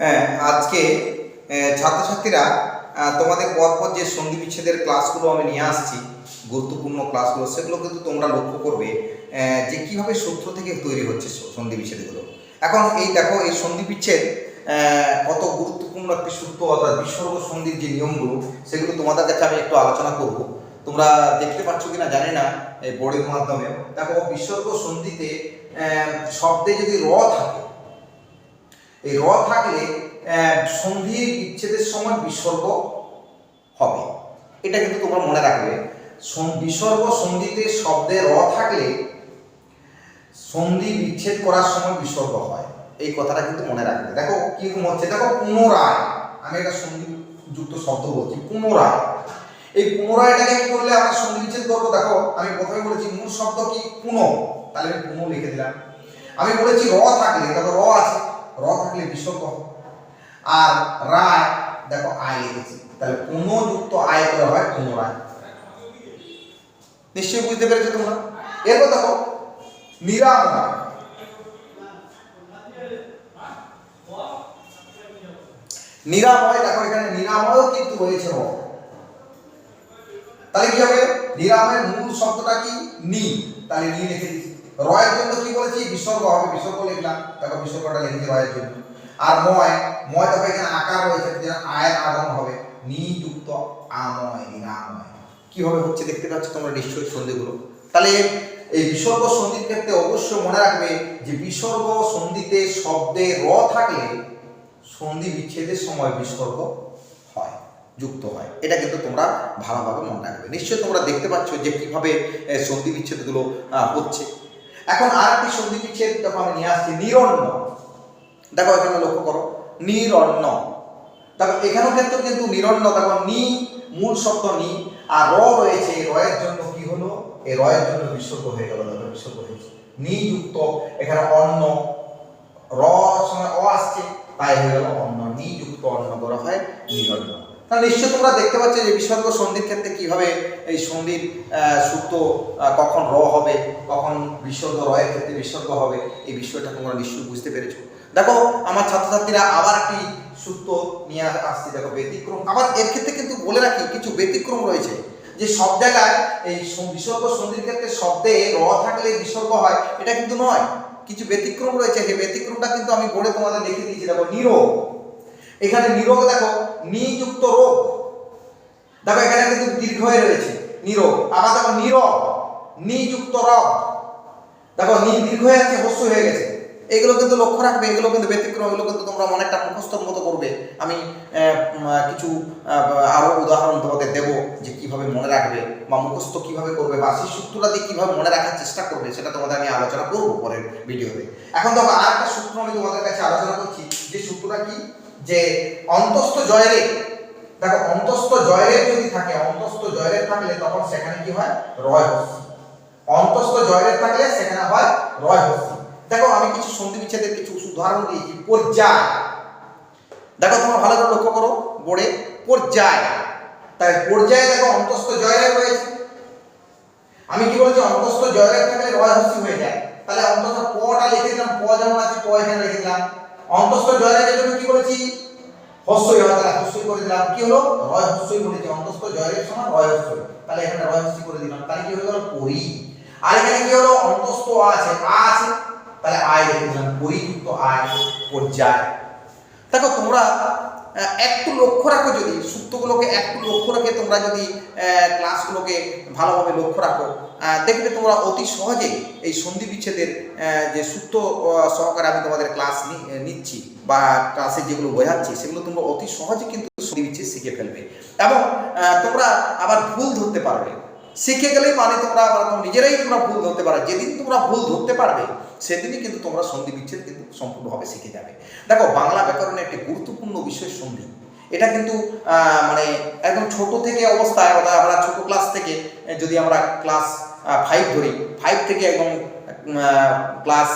হ্যাঁ আজকে ছাত্রছাত্রীরা তোমাদের পরপর যে সন্ধি বিচ্ছেদের ক্লাসগুলো আমি নিয়ে আসছি, গুরুত্বপূর্ণ ক্লাসগুলো সেগুলো কিন্তু তোমরা লক্ষ্য করবে যে কীভাবে সূত্র থেকে তৈরি হচ্ছে সন্ধি বিচ্ছেদগুলো। এখন এই দেখো, এই সন্ধি বিচ্ছেদ কত গুরুত্বপূর্ণ একটি সূত্র, অর্থাৎ বিসর্গ সন্ধির যে নিয়মগুলো, সেগুলো তোমাদের কাছে আমি একটু আলোচনা করব। তোমরা দেখতে পাচ্ছ কিনা জানি না, এই বোর্ডের মাধ্যমে দেখো, বিসর্গ সন্ধিতে শব্দে যদি র থাকে এই র থাকলে সন্ধির বিচ্ছেদের সময় বিসর্গ হবে। এটা কিন্তু তোমরা মনে রাখবে। বিসর্গ সন্ধিতে শব্দে র থাকলে সন্ধি বিচ্ছেদ করার সময় বিসর্গ হয়। এই কথাটা কিন্তু মনে রাখবে। দেখো কি হচ্ছে? দেখো পুনরায়, আমি একটা সন্ধি যুক্ত শব্দ বলছি, পুনরায়। এই পুনরায়টাকে কি করলে? আমরা সন্ধি বিচ্ছেদ করব। দেখো, আমি প্রথমে বলেছি মূল শব্দ কি? পুন। তাহলে আমি পুন লিখে দিলাম। আমি বলেছি র থাকলে, দেখো র আছে। র থাকলে বিসর্গ আর রায়, দেখো আয় লিখেছি। তাহলে পুনযুক্ত আয় করে হয় পুনরায়। নিশ্চয়ই বুঝতে পেরেছ তোমরা? এরপর দেখো নিরাময় নিরাময়, দেখো এখানে নিরাময়ও কিন্তু রয়েছে র তাহলে কি হবে? নিরাময়ের মূল শব্দটা কি? নি। তাহলে নি লিখে দিচ্ছি রয়ের জন্য কি বলেছি? বিসর্গ হবে, বিসর্গ লিখলাম, দেখো বিসর্গটা লিখেছি রয়ের জন্য আর ময় ময় দেখো এখানে আকার রয়েছে যেন আয়ের আগমন হবে। নি যুক্ত আময়, নিরাময়। কীভাবে হচ্ছে দেখতে পাচ্ছ তোমরা নিশ্চয়ই সন্ধিগুলো? তাহলে এই বিসর্গ সন্ধির ক্ষেত্রে অবশ্যই মনে রাখবে যে বিসর্গ সন্ধিতে শব্দে র থাকলে সন্ধি বিচ্ছেদের সময় বিসর্গ হয়, যুক্ত হয়। এটা কিন্তু তোমরা ভালোভাবে মনে রাখবে। নিশ্চয়ই তোমরা দেখতে পাচ্ছ যে কীভাবে সন্ধি বিচ্ছেদগুলো হচ্ছে। এখন আর একটি সন্ধি বিচ্ছেদ যখন আমি নিয়ে আসছি, নিরন্ন। দেখো এখানে লক্ষ্য করো, নিরন্ন। দেখো, এখানেও ক্ষেত্রে কিন্তু নিরন্ন, দেখো, নি, মূল শব্দ নি, আর র রয়েছে, এই রয়ের জন্য কি হলো? এই রয়ের জন্য বিসর্গ হয়ে গেল, দেখো, বিসর্গ হয়েছে নি যুক্ত এখানে অন্ন, র সময় অ আসছে, তাই হয়ে গেল অন্ন নি যুক্ত অন্ন করা হয় নিরন্ন। তাহলে নিশ্চয় তোমরা দেখতে পাচ্ছ যে বিসর্গ সন্ধির ক্ষেত্রে কীভাবে এই সন্ধির সূক্ত কখন র হবে, কখন বিসর্গ রয়ের ক্ষেত্রে বিসর্গ হবে, এই বিষয়টা তোমরা নিশ্চয়ই বুঝতে পেরেছ। দেখো, আমার ছাত্রছাত্রীরা আবার একটি সূত্র নিয়ে আসছে, দেখো, ব্যতিক্রম। আবার এর ক্ষেত্রে কিন্তু বলে রাখি, কিছু ব্যতিক্রম রয়েছে, যে সব জায়গায় এই বিসর্গ সন্ধির ক্ষেত্রে শব্দে র থাকলে বিসর্গ হয়, এটা কিন্তু নয়। কিছু ব্যতিক্রম রয়েছে যে ব্যতিক্রমটা কিন্তু আমি গড়ে তোমাদের লিখে দিয়েছি। দেখো, নিরোগ। এখানে নিরোগ, দেখো নিযুক্ত রোগ। দেখো এখানে কিন্তু দীর্ঘ হয়ে রয়েছে নিরোগ। আবার দেখো নিরব নিযুক্ত রব। দেখো নি দীর্ঘ হয়ে আছে হস্য হয়ে গেছে। এগুলো কিন্তু লক্ষ্য রাখবে এগুলো কিন্তু ব্যতিক্রম এগুলো কিন্তু তোমরা অনেকটা মুখস্থর মতো করবে। আমি কিছু আহ, আরও উদাহরণ তোমাকে দেবো যে কীভাবে মনে রাখবে বা মুখস্থ কীভাবে করবে বা সেই সূত্রটা দিয়ে কীভাবে মনে রাখার চেষ্টা করবে সেটা তোমাদের আমি আলোচনা করব পরের ভিডিওতে। এখন দেখো আর একটা সূত্র আমি তোমাদের কাছে আলোচনা করছি যে সূত্রটা কি? যে অন্তস্থ জয়ের, দেখো, অন্তস্থ জয়ের যদি থাকে, অন্তস্থ জয়ের থাকলে তখন সেখানে কি হয়? রয় হস্যি অন্তস্থ জয়ের থাকলে সেখানে হয় রয় হস্যি দেখো, আমি কিছু সন্ধি বিচ্ছেদের কিছু উদাহরণ দিয়েছি, পর্যায়। দেখো, তোমরা ভালো করে লক্ষ্য করো, বোর্ডে, পর্যায়। তাই পর্যায়ে দেখো, অন্তস্থ জয়ের রয়েছে। আমি কি বলছি? অন্তস্থ জয়ের থাকলে রয় হস্যি হয়ে যায়। তাহলে অন্তস্থ পটা লিখে দিলাম, প যেমন আছে, প এখানে লিখে দিলাম। অন্তস্থ জয়ের জন্য কি করেছি? হস্যই হয় তাহলে হস্যই করে দিলাম। কি হলো? রয় হস্যই বলেছি অন্তস্থ জয়ের সমান রয় হস্যই তাহলে এখানে রয় হস্যই করে দিলাম। তাহলে কি হয়ে গেল? পরি। আর এখানে কি হলো? অন্তস্থ আছে। আ আছে। তাহলে আয় লিখে দিলাম। পরিযুক্ত আয় পর্যায়। দেখো, তোমরা একটু লক্ষ্য রাখো যদি সূত্রগুলোকে একটু লক্ষ্য রেখে তোমরা যদি ক্লাসগুলোকে ভালোভাবে লক্ষ্য রাখো। দেখবে তোমরা অতি সহজে এই সন্ধি বিচ্ছেদের যে সূত্র সহকারে আমি তোমাদের ক্লাস নিচ্ছি বা ক্লাসে যেগুলো বোঝাচ্ছি, সেগুলো তোমরা অতি সহজে কিন্তু সন্ধি বিচ্ছেদ শিখে ফেলবে। এবং তোমরা আবার ভুল ধরতে পারবে। শিখে গেলেই মানে তোমরা নিজেরাই তোমরা ভুল ধরতে পারো। যেদিন তোমরা ভুল ধরতে পারবে, সেদিনই কিন্তু তোমরা সন্ধি বিচ্ছেদ কিন্তু সম্পূর্ণভাবে শিখে যাবে। দেখো, বাংলা ব্যাকরণের একটি গুরুত্বপূর্ণ বিষয় সন্ধি। এটা কিন্তু মানে একদম ছোট থেকে অবস্থায় অর্থাৎ আমরা ছোট ক্লাস থেকে যদি আমরা ক্লাস ফাইভ ধরি ফাইভ থেকে একদম ক্লাস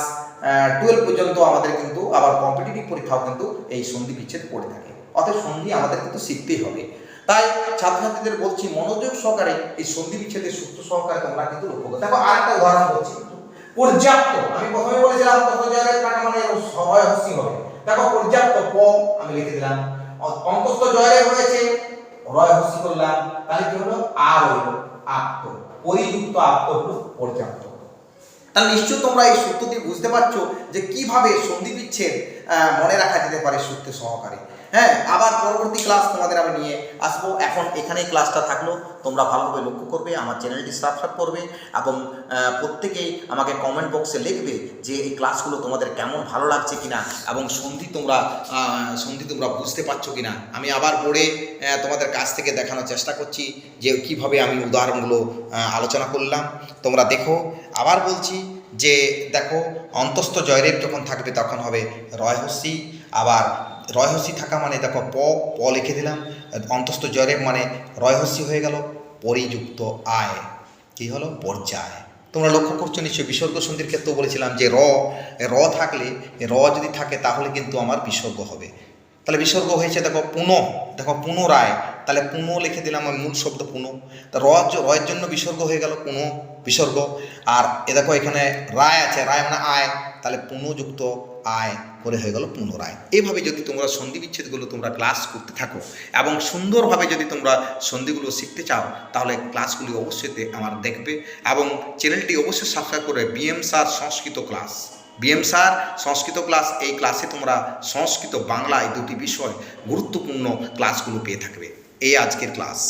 টুয়েলভ পর্যন্ত আমাদের কিন্তু আবার কম্পিটিটিভ পরীক্ষাও কিন্তু এই সন্ধি বিচ্ছেদ পড়ে থাকে। অতএব সন্ধি আমাদের কিন্তু শিখতেই হবে। তাই ছাত্রছাত্রীদের বলছি, মনোযোগ সহকারে এই সন্ধি বিচ্ছেদের সূত্র সহকারে তোমরা কিন্তু লক্ষ্য করো। দেখো, আরেকটা উদাহরণ বলছি। পর্যাপ্ত, আমি প্রথমে বলেছিলাম কত জায়গায় টাকা মানে সবাই হস্যি হবে। দেখো, পর্যাপ্ত প, আমি লিখে দিলাম। অন্তস্থ জয়ের রয়েছে, রয় হস্যি করলাম। তাহলে কি হলো? আ হইল আপ্ত পরিযুক্ত আপ্ত হলো পর্যাপ্ত। তাহলে নিশ্চয় তোমরা এই সূত্রটি বুঝতে পারছ যে কীভাবে সন্ধি বিচ্ছেদ মনে রাখা যেতে পারে সূত্র সহকারে। হ্যাঁ আবার পরবর্তী ক্লাস তোমাদের আমি নিয়ে আসব। এখন এখানেই ক্লাসটা থাকল। তোমরা ভালোভাবে লক্ষ্য করবে, আমার চ্যানেলটি সাবস্ক্রাইব করবে এবং প্রত্যেকেই আমাকে কমেন্ট বক্সে লিখবে যে এই ক্লাসগুলো তোমাদের কেমন ভালো লাগছে কিনা এবং সন্ধি তোমরা সন্ধি তোমরা বুঝতে পারছ কিনা। আমি আবার পড়ে তোমাদের কাছ থেকে দেখানোর চেষ্টা করছি যে কীভাবে আমি উদাহরণগুলো আলোচনা করলাম। তোমরা দেখো, আবার বলছি যে দেখো, অন্তস্থ জয়রেব যখন থাকবে তখন হবে রয়হস্যি আবার রয়হস্যি থাকা মানে দেখো প প লিখে দিলাম, অন্তস্থ জয়রেব মানে রয়হস্যি হয়ে গেল, পরিযুক্ত আয়। কি হলো? পর্যায়। তোমরা লক্ষ্য করছ নিশ্চয়ই, বিসর্গ সন্ধির ক্ষেত্রেও বলেছিলাম যে র র থাকলে, র যদি থাকে তাহলে কিন্তু আমার বিসর্গ হবে। তাহলে বিসর্গ হয়েছে দেখো পুনঃ, দেখো পুনরায়। তাহলে পুনঃ লিখে দিলাম আমি মূল শব্দ পুনঃ। তা র রয়ের জন্য বিসর্গ হয়ে গেল পুনঃ, বিসর্গ। আর এ দেখো এখানে রায় আছে, রায় মানে আয়। তাহলে পুনঃযুক্ত আয় করে হয়ে গেল পুনরায়। এইভাবে যদি তোমরা সন্ধি বিচ্ছেদগুলো তোমরা ক্লাস করতে থাকো এবং সুন্দরভাবে যদি তোমরা সন্ধিগুলো শিখতে চাও, তাহলে ক্লাসগুলি অবশ্যই আমার দেখবে এবং চ্যানেলটি অবশ্যই সাবস্ক্রাইব করে BM sir Sanskrit class BM sir Sanskrit class এই ক্লাসে তোমরা সংস্কৃত বাংলা এই দুটি বিষয় গুরুত্বপূর্ণ ক্লাসগুলো পেয়ে থাকবে। এই আজকের ক্লাস